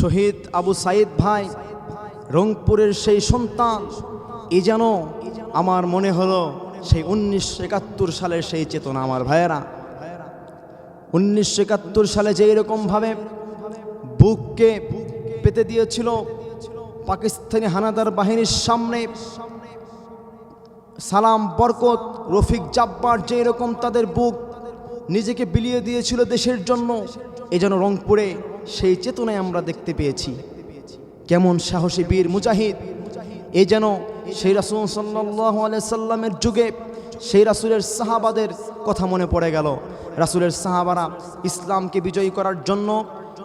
শহীদ আবু সাইদ ভাই, রংপুরের সেই সন্তান, এ যেন আমার মনে হলো সেই উনিশশো একাত্তর সালের সেই চেতনা আমার ভাইয়েরা। উনিশশো একাত্তর সালে যে এরকমভাবে বুককে পেতে দিয়েছিল পাকিস্তানি হানাদার বাহিনীর সামনে, সালাম, বরকত, রফিক জাব্বার যে এরকম তাদের বুক নিজেকে বিলিয়ে দিয়েছিল দেশের জন্য, এ যেন রংপুরে সেই চেতনায় আমরা দেখতে পেয়েছি। কেমন সাহসী বীর মুজাহিদ। এ যেন সেই রাসুল সাল্লাহ সাল্লামের যুগে সেই রাসুলের সাহাবাদের কথা মনে পড়ে গেল। রাসুলের সাহাবারা ইসলামকে বিজয়ী করার জন্য,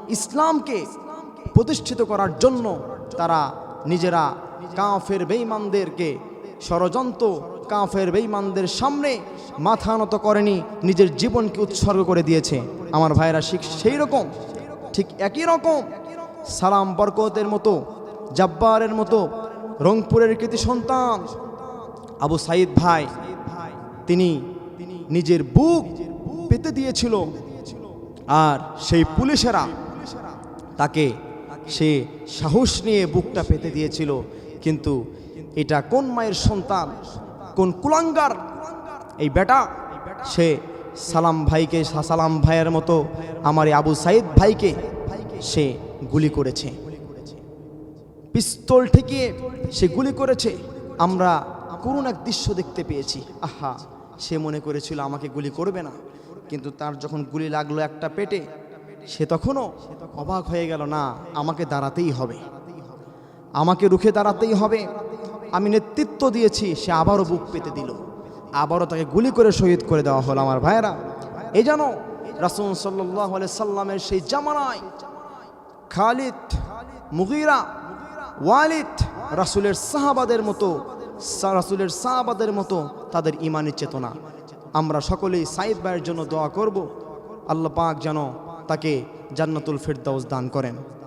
ইসলামকে প্রতিষ্ঠিত করার জন্য তারা নিজেরা কাফের বেঈমানদেরকে ষড়যন্ত্র কাফের বেঈমানদের সামনে মাথা নত করেনি, নিজের জীবনকে উৎসর্গ করে দিয়েছে। আমার ভাইয়েরা শিখ সেই রকম ঠিক একই রকম। সালাম বরকতের মতো, জাব্বারের মতো, রংপুরের কৃতি সন্তান। আবু সাইদ ভাই, তিনি নিজের বুক পেতে দিয়েছিল। আর সেই পুলিশেরা তাকে সে সাহস নিয়ে বুকটা পেতে দিয়েছিল। কিন্তু এটা কোন মায়ের সন্তান? কোন কুলাঙ্গার? এই বেটা, সে সালাম ভাইকে, সালাম ভাইয়ের মতো আমার আবু সাইদ ভাইকে সে গুলি করেছে। পিস্তল ঠেকিয়ে সে গুলি করেছে। আমরা করুণ এক দৃশ্য দেখতে পেয়েছি। আহা, সে মনে করেছিল আমাকে গুলি করবে না। কিন্তু তার যখন গুলি লাগল একটা পেটে, সে তখনও অবাক হয়ে গেল, না, আমাকে দাঁড়াতেই হবে। আমাকে রুখে দাঁড়াতেই হবে। আমি নেতৃত্ব দিয়েছি, সে আবারও বুক পেতে দিল। আবারও তাকে গুলি করে শহীদ করে দেওয়া হলো আমার ভাইয়েরা। এই যেন রাসুল সাল্লাহ সাল্লামের সেই জামানায় খালিদ, মুগিরা, ওয়ালিদ রাসুলের সাহাবাদের মতো রাসুলের সাহাবাদের মতো তাদের ইমানি চেতনা। আমরা সকলেই সাইদ ভাইয়ের জন্য দোয়া করব। আল্লাহ পাক যেন তাকে জান্নাতুল ফেরদাউস দান করেন।